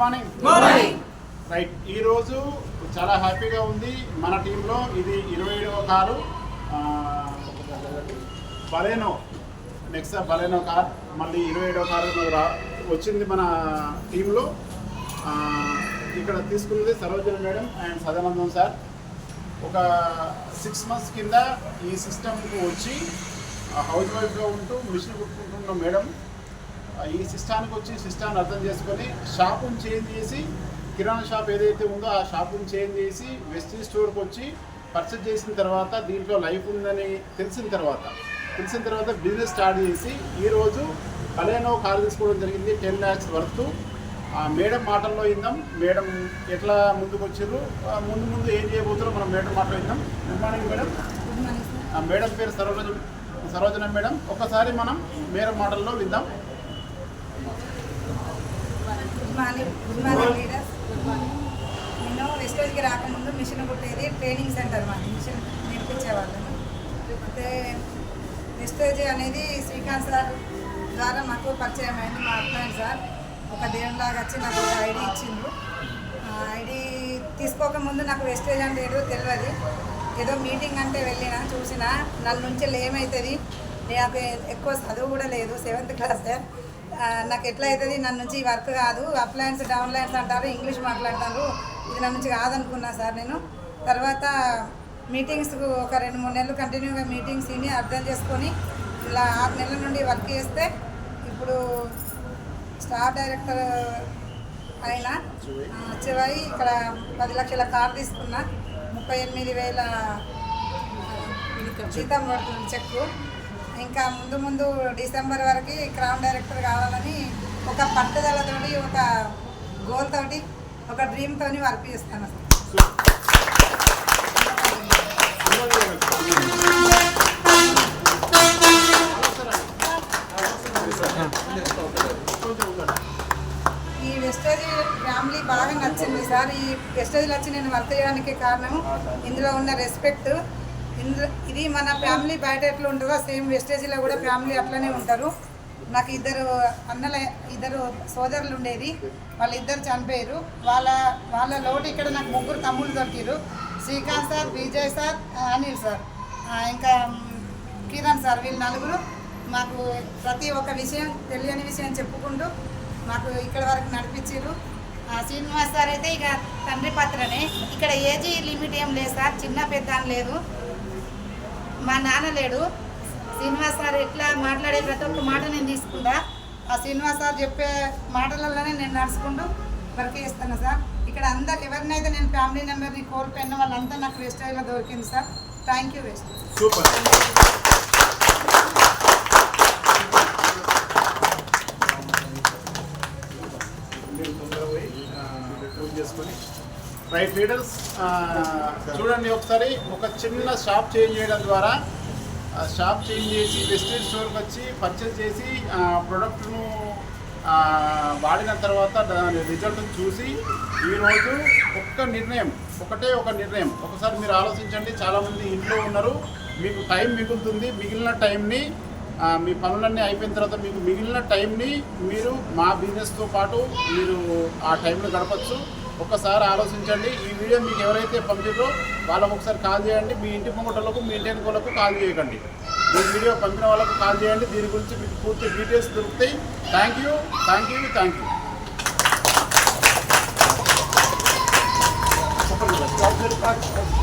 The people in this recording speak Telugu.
మార్నింగ్ మార్నింగ్ రైట్ ఈరోజు చాలా హ్యాపీగా ఉంది. మన టీంలో ఇది ఇరవై ఏడవ car. Baleno next Baleno car మళ్ళీ ఇరవై ఏడవ కారు రా వచ్చింది మన టీంలో. ఆ, ఇక్కడ తీసుకున్నది Sarojana madam and Sadanandam sir. ఒక సిక్స్ మంత్స్ కింద ఈ సిస్టమ్కి వచ్చి హౌస్ వైఫ్గా ఉంటూ మిషన్ కుట్టుకుంటున్న మేడం. ఈ సిస్టానికి వచ్చి సిస్టాన్ని అర్థం చేసుకొని షాపుని చేంజ్ చేసి కిరాణా షాప్ ఏదైతే ఉందో ఆ షాపుని చేంజ్ చేసి వెస్టీజ్ స్టోర్కి వచ్చి పర్చేజ్ చేసిన తర్వాత దీంట్లో లైఫ్ ఉందని తెలిసిన తర్వాత తెలిసిన తర్వాత బిజినెస్ స్టార్ట్ చేసి ఈరోజు కలేనో కార్ తీసుకోవడం జరిగింది టెన్ ల్యాక్స్ వర్త్. ఆ మేడం మాటల్లో విందాం మేడం ఎట్లా ముందుకు వచ్చారు? ముందు ముందు ఏం చేయబోతారో మనం మేడం మాటలో విందాం గుడ్ మార్నింగ్ మేడం ఆ మేడం పేరు సరోజన సరోజన మేడం. ఒకసారి మనం మేడం మాటల్లో విందాం. Good morning. Good morning leaders. Good morning. నేను వెస్టేజ్కి రాకముందు మిషన్ కుట్టేది ట్రైనింగ్ సెంటర్ మాది. మిషన్ నేర్పించేవాళ్ళను అయితే వెస్టేజ్ అనేది శ్రీకాంత్ సార్ ద్వారా మాకు పరిచయం అయింది మా అబ్బాయి సార్. ఒక దేవునిలాగా వచ్చి నాకు ఒక ఐడి ఇచ్చిండ్రు ఆ ఐడి తీసుకోకముందు నాకు వెస్టేజ్ అంటే ఏదో తెలియదు ఏదో మీటింగ్ అంటే వెళ్ళిన చూసిన నన్ను నుంచి ఏమవుతుంది నాకు ఎక్కువ చదువు కూడా లేదు సెవెంత్ క్లాస్ సార్. నాకు ఎట్లా అవుతుంది నన్ను నుంచి ఈ వర్క్ కాదు. అప్లయన్స్ డౌన్లైన్స్ అంటారు ఇంగ్లీష్ మాట్లాడతారు. ఇది నన్ను నుంచి కాదనుకున్నా సార్ నేను. తర్వాత మీటింగ్స్కు ఒక రెండు మూడు నెలలు కంటిన్యూగా మీటింగ్స్ విని అర్థం చేసుకొని ఇలా ఆరు నెలల నుండి వర్క్ చేస్తే ఇప్పుడు స్టార్ డైరెక్టర్ అయిన చివరి ఇక్కడ పది లక్షల కార్ తీసుకున్నా ముప్పై ఎనిమిది వేల జీతం పడుతుంది చెక్కు. ఇంకా ముందు ముందు డిసెంబర్ వరకు క్రౌన్ డైరెక్టర్ కావాలని ఒక పట్టుదలతోటి ఒక గోల్ తోటి ఒక డ్రీమ్ తోని వర్క్ చేస్తాను. ఈ వెస్టేజ్ ఫ్యామిలీ బాగా నచ్చింది సార్. ఈ వెస్టేజ్లో వచ్చి నేను వర్క్ చేయడానికి కారణం ఇందులో ఉన్న రెస్పెక్ట్ ఇది మన ఫ్యామిలీ బయట ఎట్లా ఉంటుందో సేమ్ వెస్టేజీలో కూడా ఫ్యామిలీ అట్లనే ఉంటారు. నాకు ఇద్దరు అన్నల ఇద్దరు సోదరులు ఉండేది. వాళ్ళిద్దరు చనిపోయారు. వాళ్ళ వాళ్ళ లోటు ఇక్కడ నాకు ముగ్గురు తమ్ముళ్ళు దొరికారు Srikanth sir Vijay sir Anil sir. ఇంకా కిరణ్ సార్ వీళ్ళు నలుగురు. మాకు ప్రతి ఒక్క విషయం తెలియని విషయం చెప్పుకుంటూ మాకు ఇక్కడ వరకు నడిపించారు ఆ శ్రీనివాస్ సార్ అయితే ఇక తండ్రి పాత్రనే. ఇక్కడ ఏజీ లిమిట్ ఏం లేదు సార్. చిన్న పెద్ద అని లేదు. మా నాన్న లేడు. శ్రీనివాస్ సార్ ఎట్లా మాట్లాడే ప్రతి ఒక్క మాట నేను తీసుకుంటా. ఆ శ్రీనివాస్ సార్ చెప్పే మాటలలోనే నేను నడుచుకుంటూ వర్క్ చేస్తాను సార్. ఇక్కడ అందరు ఎవరినైతే నేను ఫ్యామిలీ మెంబర్ని కోల్పోయిన వాళ్ళంతా నాకు వెస్టేజ్లో దొరికింది sir. Thank you Vest. Super right leaders చూడండి ఒకసారి ఒక చిన్న షాప్ చేంజ్ చేయడం ద్వారా ఆ షాప్ చేంజ్ చేసి వెస్టేజ్ స్టోర్కి వచ్చి పర్చేస్ చేసి ప్రొడక్ట్ను వాడిన తర్వాత దాని రిజల్ట్ చూసి ఈరోజు ఒక్క నిర్ణయం ఒకటే ఒక నిర్ణయం. ఒకసారి మీరు ఆలోచించండి చాలామంది ఇంట్లో ఉన్నారు మీకు టైం మిగులుతుంది మిగిలిన టైంని మీ పనులన్నీ అయిపోయిన తర్వాత మీకు మిగిలిన టైంని మీరు మా బిజినెస్తో పాటు మీరు ఆ టైంలో గడపచ్చు. ఒక్కసారి ఆలోచించండి. ఈ వీడియో మీకు ఎవరైతే పంపించారో వాళ్ళకు ఒకసారి కాల్ చేయండి. మీ ఇంటి ముంగటలకు మీ ఇంటి వాళ్ళకు కాల్ చేయకండి. ఈ వీడియో పంపిన వాళ్ళకు కాల్ చేయండి. దీని గురించి మీకు పూర్తి డీటెయిల్స్ దొరుకుతాయి. Thank you thank you thank you చెప్పండి